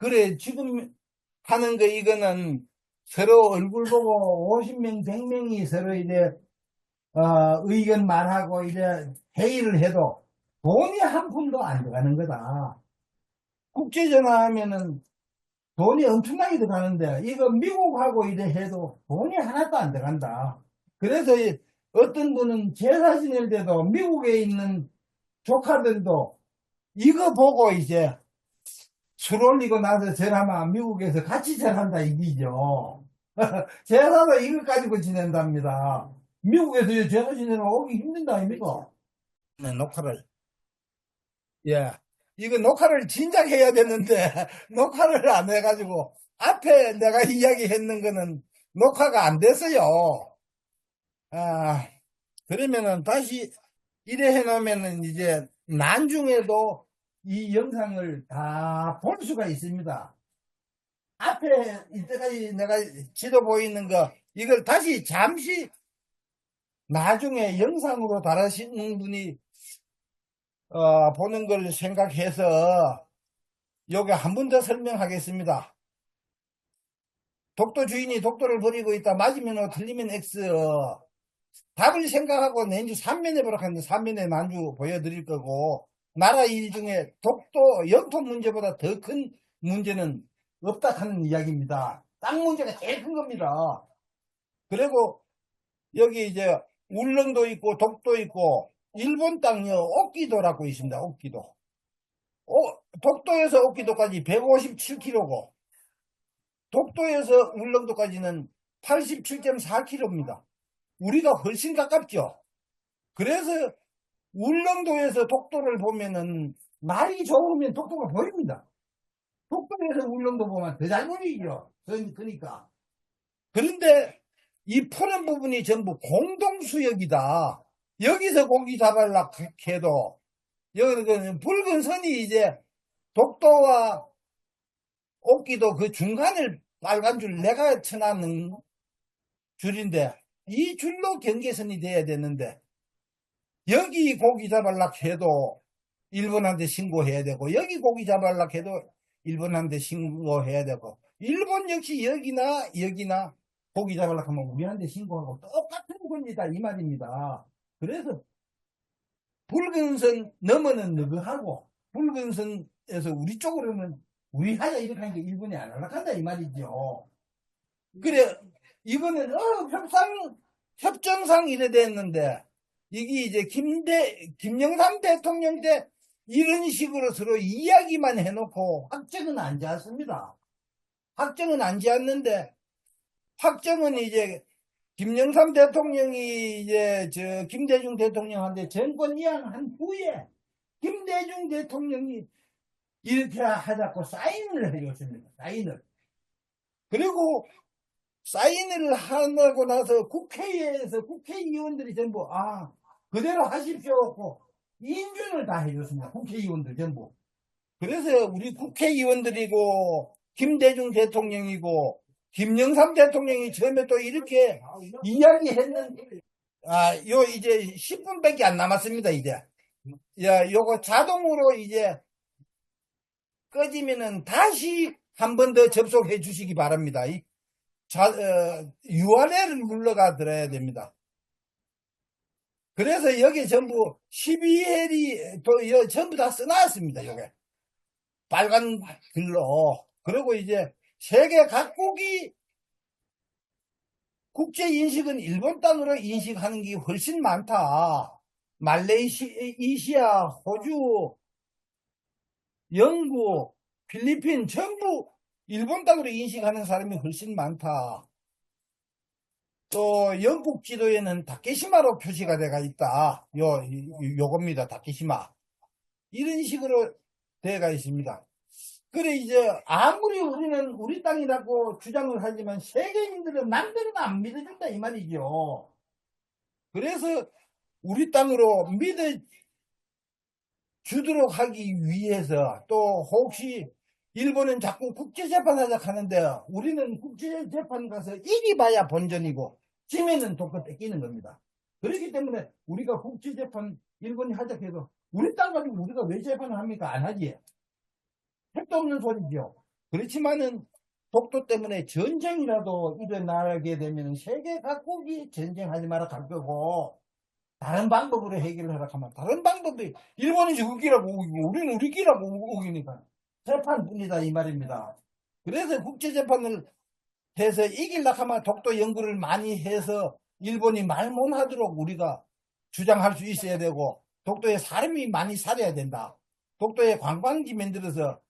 그래, 지금 하는 거 이거는 서로 얼굴 보고 50명, 100명이 서로 이제, 어, 의견 말하고 이제 회의를 해도 돈이 한 푼도 안 들어가는 거다. 국제전화 하면은 돈이 엄청나게 들어가는데 이거 미국하고 이래 해도 돈이 하나도 안 들어간다. 그래서 이 어떤 분은 제사 지낼 때도 미국에 있는 조카들도 이거 보고 이제 술 올리고 나서 절하면 미국에서 같이 절한다 이기죠. 제사도 이거 가지고 지낸답니다. 미국에서 이 제사 지내면 오기 힘든다 아닙니까? 네, 녹화를. 예. 이거 녹화를 진작 해야 되는데 녹화를 안 해가지고 앞에 내가 이야기했는 거는 녹화가 안 됐어요. 아, 그러면은 다시 이래 해놓으면은 이제 난중에도 이 영상을 다 볼 수가 있습니다. 앞에 이때까지 내가 지도 보이는 거 이걸 다시 잠시 나중에 영상으로 달아시는 분이 어, 보는 걸 생각해서 여기 한 번 더 설명하겠습니다. 독도 주인이 독도를 버리고 있다. 맞으면 O, 틀리면 X. 답을 생각하고 내주 3면에 보러 갔는데 3면에 난주 보여드릴 거고 나라 일 중에 독도 영토 문제보다 더 큰 문제는 없다 하는 이야기입니다. 땅 문제가 제일 큰 겁니다. 그리고 여기 이제 울릉도 있고 독도 있고 일본 땅이요 옥기도라고 있습니다. 옥기도. 어, 독도에서 옥기도까지 157km고 독도에서 울릉도까지는 87.4km입니다. 우리가 훨씬 가깝죠. 그래서 울릉도에서 독도를 보면은 날이 좋으면 독도가 보입니다. 독도에서 울릉도 보면 보이죠. 그러니까. 그런데 이 푸른 부분이 전부 공동수역이다. 여기서 고기 잡으려고 해도 여기 그 붉은 선이 이제 독도와 옥기도 그 중간을 빨간 줄 내가 쳐놨는 줄인데 이 줄로 경계선이 돼야 되는데 여기 고기 잡으려고 해도 일본한테 신고해야 되고 여기 고기 잡으려고 해도 일본한테 신고해야 되고 일본 역시 여기나 여기나 고기 잡으려고 하면 우리한테 신고하고 똑같은 겁니다. 이 말입니다. 그래서 붉은 선 넘어는 너그하고 붉은 선에서 우리 쪽으로는 우리 하자 이렇게 하니까 일본이 안 올라간다 이 말이죠. 그래 이거는 어 협상 협정상 이래 됐는데 이게 이제 김대 김영삼 대통령 때 이런 식으로 서로 이야기만 해놓고 확정은 안 지었습니다. 확정은 안 지었는데 확정은 이제 김영삼 대통령이 이제 저 김대중 대통령한테 정권 이양한 후에 김대중 대통령이 이렇게 하자고 사인을 해줬습니다. 사인을. 그리고 사인을 하고 나서 국회에서 국회의원들이 전부 아 그대로 하십시오 인준을 다 해줬습니다. 국회의원들 전부. 그래서 우리 국회의원들이고 김대중 대통령이고 김영삼 대통령이 처음에 또 이렇게 이야기했는데 아, 요 이제 10분밖에 안 남았습니다, 이제. 야, 요거 자동으로 이제 꺼지면은 다시 한 번 더 접속해 주시기 바랍니다. 이 자, 어, URL을 눌러가 들어야 됩니다. 그래서 여기 전부 12헬이 또 여- 전부 다 써놨습니다. 요게 빨간 글로 그리고 이제 세계 각국이 국제 인식은 일본 땅으로 인식하는 게 훨씬 많다. 말레이시아, 호주, 영국, 필리핀 전부 일본 땅으로 인식하는 사람이 훨씬 많다. 또 영국 지도에는 다케시마로 표시가 돼가 있다. 요 요겁니다. 다케시마. 이런 식으로 돼가 있습니다. 그래 이제 아무리 우리는 우리 땅이라고 주장을 하지만 세계인들은 남들은 안 믿어준다 이 말이죠. 그래서 우리 땅으로 믿어 주도록 하기 위해서 또 혹시 일본은 자꾸 국제재판 하자 하는데 우리는 국제재판 가서 이기봐야 본전이고 지면은 독도 뺏기는 겁니다. 그렇기 때문에 우리가 국제 재판 일본이 하자 해도 우리 땅 가지고 우리가 왜 재판을 합니까? 안 하지. 택도 없는 소리죠. 그렇지만은 독도 때문에 전쟁이라도 일어나게 되면 세계 각국이 전쟁하지 마라 갈 거고 다른 방법으로 해결하라 하면 다른 방법이 일본이 우기라고 우기고 우리는 우리끼라고 우기니까 재판뿐이다 이 말입니다. 그래서 국제재판을 해서 이길라 하면 독도 연구를 많이 해서 일본이 말 못하도록 우리가 주장할 수 있어야 되고 독도에 사람이 많이 살아야 된다. 독도에 관광지 만들어서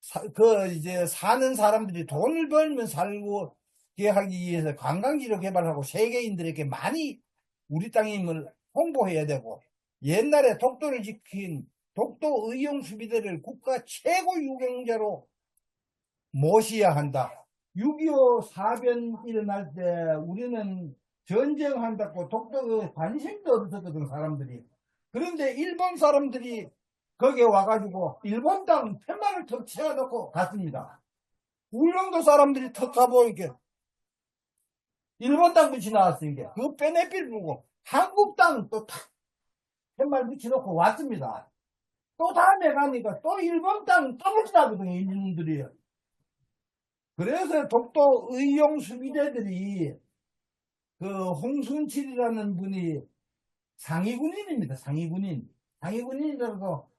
사- 그 이제 사는 사람들이 돈을 벌면 살고 게 하기 위해서 관광지를 개발하고 세계인들에게 많이 우리 땅임을 홍보해야 되고 옛날에 독도를 지킨 독도 의용 수비대를 국가 최고 유경자로 모셔야 한다. 6.25 사변 일어날 때 우리는 전쟁한다고 독도에 관심도 없었거든 사람들이. 그런데 일본 사람들이 거기에 와가지고 일본 땅 팻말을 턱 채워놓고 갔습니다. 울릉도 사람들이 턱 가보니까 일본 땅 붙이 나왔으니까 그거 빼내필 보고 한국 땅또탁 팻말 붙여놓고 왔습니다. 또 다음에 가니까 또 일본 땅또 붙이나거든요 일본들이. 그래서 독도 의용 수비대들이 그 홍순칠이라는 분이 상위군인입니다. 상위군인. 상위군인이라고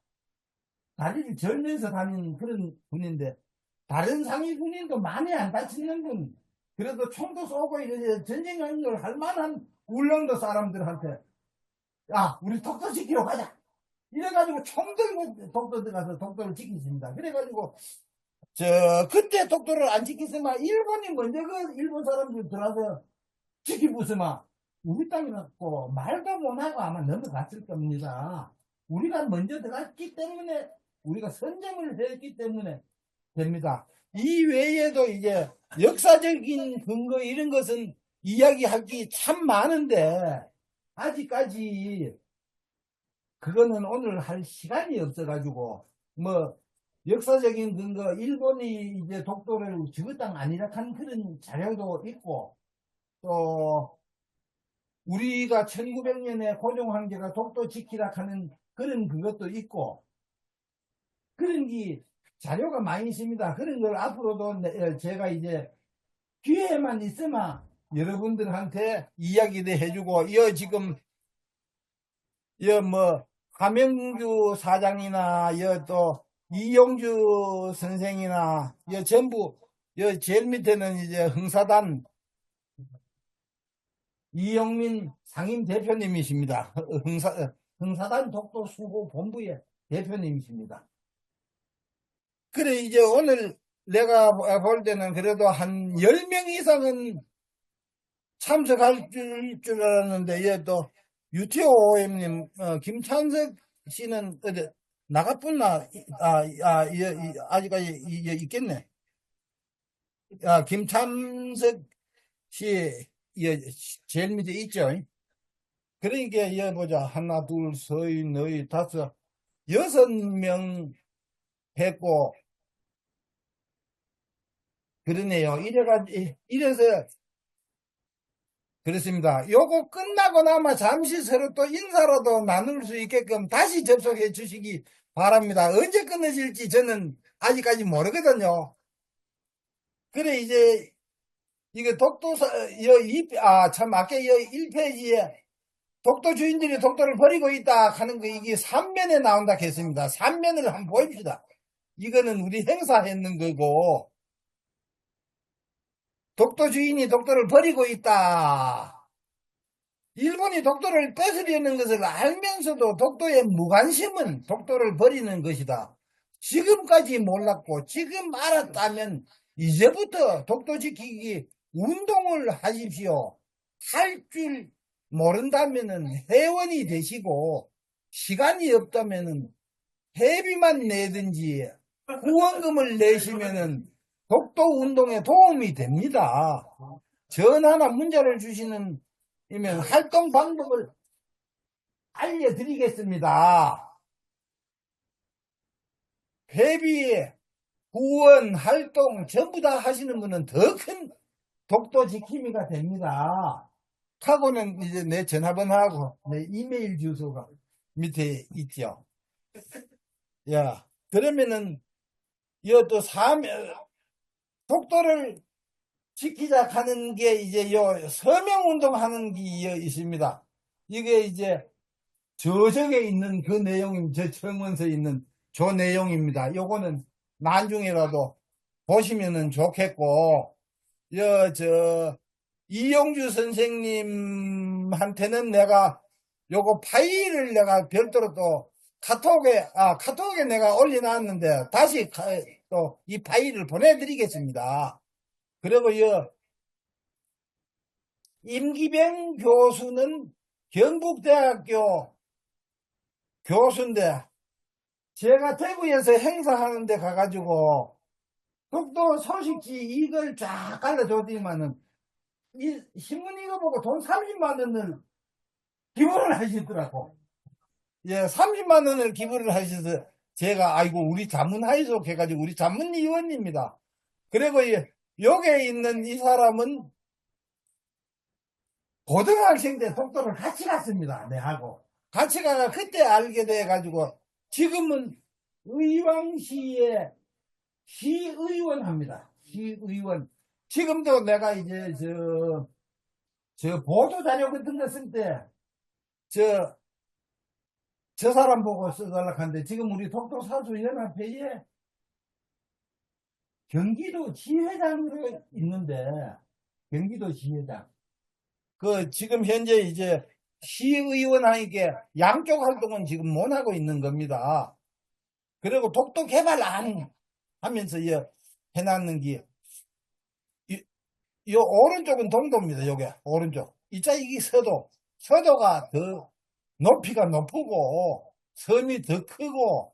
다리를 절면서 다니는 그런 분인데 다른 상위군인도 많이 안 다치는 분. 그래도 총도 쏘고 이래 전쟁하는 걸할 만한 울릉도 사람들한테 야 우리 독도 지키러 가자. 이래가지고 총 들고 독도 들어가서 독도를 지키십니다. 그래가지고 저 그때 독도를 안 지켰으면 일본이 먼저 그 일본 사람들 들어와서 지키부스만 우리 땅이라고 말도 못하고 아마 넘어갔을 겁니다. 우리가 먼저 들어갔기 때문에 우리가 선점을 했기 때문에 됩니다. 이 외에도 이제 역사적인 근거 이런 것은 이야기하기 참 많은데 아직까지 그거는 오늘 할 시간이 없어가지고 뭐 역사적인 근거 일본이 이제 독도를 지구 땅 아니라 한 그런 자료도 있고 또 우리가 1900년에 고종 황제가 독도 지키라 하는 그런 그것도 있고 그런 게 자료가 많이 있습니다. 그런 걸 앞으로도 내- 제가 이제 기회만 있으면 여러분들한테 이야기도 해주고 이 지금 이뭐 하명주 사장이나 이또 이용주 선생이나 이 전부 이 제일 밑에는 이제 흥사단 이영민 상임 대표님이십니다. 흥사, 흥사단 독도 수호 본부의 대표님이십니다. 그래, 이제 오늘 내가 볼 때는 그래도 한 10명 이상은 참석할 줄, 줄 알았는데, 얘 또, 유티오엠님, 어, 김찬석 씨는 어디 나갔구나. 아, 아, 이, 이, 아직까지 이, 이, 있겠네. 아, 김찬석 씨, 예, 제일 밑에 있죠. 그러니까, 여 보자. 하나, 둘, 셋, 넷, 다섯, 여섯 명 했고, 그러네요. 이래가, 이래서, 그렇습니다. 요거 끝나고 나면 잠시 서로 또 인사로도 나눌 수 있게끔 다시 접속해 주시기 바랍니다. 언제 끊어질지 저는 아직까지 모르거든요. 그래, 이제, 이거 독도사, 여, 이, 아, 참, 아까 여 1페이지에 독도 주인들이 독도를 버리고 있다 하는 거, 이게 3면에 나온다 했습니다. 3면을 한번 보입시다. 이거는 우리 행사했는 거고, 독도 주인이 독도를 버리고 있다. 일본이 독도를 뺏으려는 것을 알면서도 독도의 무관심은 독도를 버리는 것이다. 지금까지 몰랐고, 지금 알았다면, 이제부터 독도 지키기 운동을 하십시오. 할 줄 모른다면은 회원이 되시고 시간이 없다면은 회비만 내든지 후원금을 내시면은 독도 운동에 도움이 됩니다. 전화나 문자를 주시는 이면 활동 방법을 알려드리겠습니다. 회비, 후원, 활동 전부 다 하시는 분은 더 큰 독도 지킴이가 됩니다. 하고는 이제 내 전화번호하고 내 이메일 주소가 밑에 있죠. 야, 그러면은, 이또 사면, 독도를 지키자 하는 게 이제 요 서명 운동 하는 게 있습니다. 이게 이제 저적에 있는 그 내용임, 저 청원서에 있는 저 내용입니다. 요거는 나중에라도 보시면은 좋겠고, 여, 저, 이용주 선생님한테는 내가 요거 파일을 내가 별도로 또 카톡에, 아, 카톡에 내가 올려놨는데 다시 또 이 파일을 보내드리겠습니다. 그리고 이 임기병 교수는 경북대학교 교수인데 제가 대구에서 행사하는데 가가지고 독도 소식지 이걸 쫙 깔아줬더니만은 이 신문 이거 보고 돈 30만 원을 기부를 하시더라고. 예, 30만 원을 기부를 하셔서 제가 아이고 우리 자문하이소 해가지고 우리 자문위원입니다. 그리고 이 여기에 있는 이 사람은 고등학생 때 독도를 같이 갔습니다. 내하고. 같이 가가 그때 알게 돼가지고 지금은 의왕시의 시의원 합니다. 시의원. 지금도 내가 이제 저, 저 보도자료 같은 거 쓸 때, 저, 저 사람 보고 써달라고 하는데 지금 우리 독도사수연합회에 경기도 지회장으로 있는데, 경기도 지회장. 그, 지금 현재 이제 시의원 하니까 양쪽 활동은 지금 못 하고 있는 겁니다. 그리고 독도 개발 안 하면서 이 해놨는 게, 이, 이 오른쪽은 동도입니다, 요게, 오른쪽. 이자 이게 서도. 서도가 더 높이가 높고, 섬이 더 크고,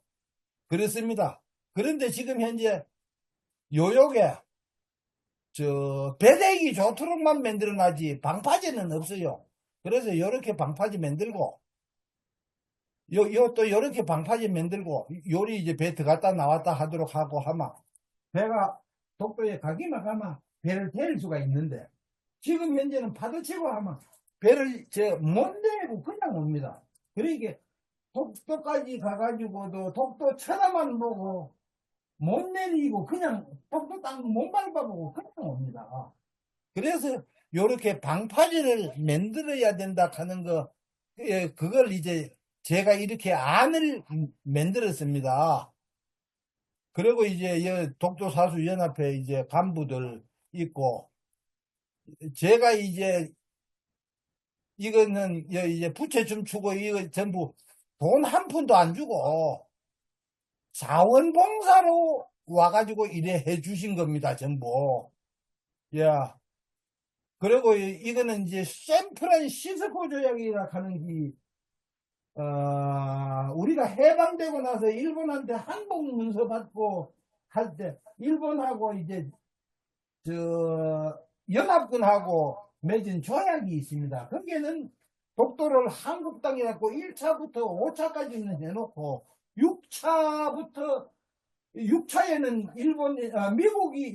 그렇습니다. 그런데 지금 현재 요요게, 저, 배대기 좋도록만 만들어놔지, 방파제는 없어요. 그래서 요렇게 방파제 만들고, 요, 요, 또 요렇게 방파제 만들고, 요리 이제 배 들어갔다 나왔다 하도록 하고 하면, 배가 독도에 가기만 하면 배를 데릴 수가 있는데, 지금 현재는 파도 치고 하면 배를 저못 내고 그냥 옵니다. 그러니까 독도까지 가가지고도 독도 천하만 보고 못 내리고 그냥 독도 땅못 밟아보고 그냥 옵니다. 그래서 요렇게 방파제를 만들어야 된다 하는 거, 예, 그걸 이제 제가 이렇게 안을 만들었습니다. 그리고 이제 독도사수 연합회 이제 간부들 있고, 제가 이제 이거는 이제 부채 춤 추고 이거 전부 돈 한 푼도 안 주고 자원봉사로 와가지고 이래 해주신 겁니다, 전부. 야. 그리고 이- 이거는 이제 샌프란시스코 조약이라 하는 게, 어, 우리가 해방되고 나서 일본한테 항복 문서 받고 할 때, 일본하고 이제, 저, 연합군하고 맺은 조약이 있습니다. 거기에는 독도를 한국 땅에 갖고 1차부터 5차까지는 해놓고, 6차부터, 6차에는 일본, 아, 미국이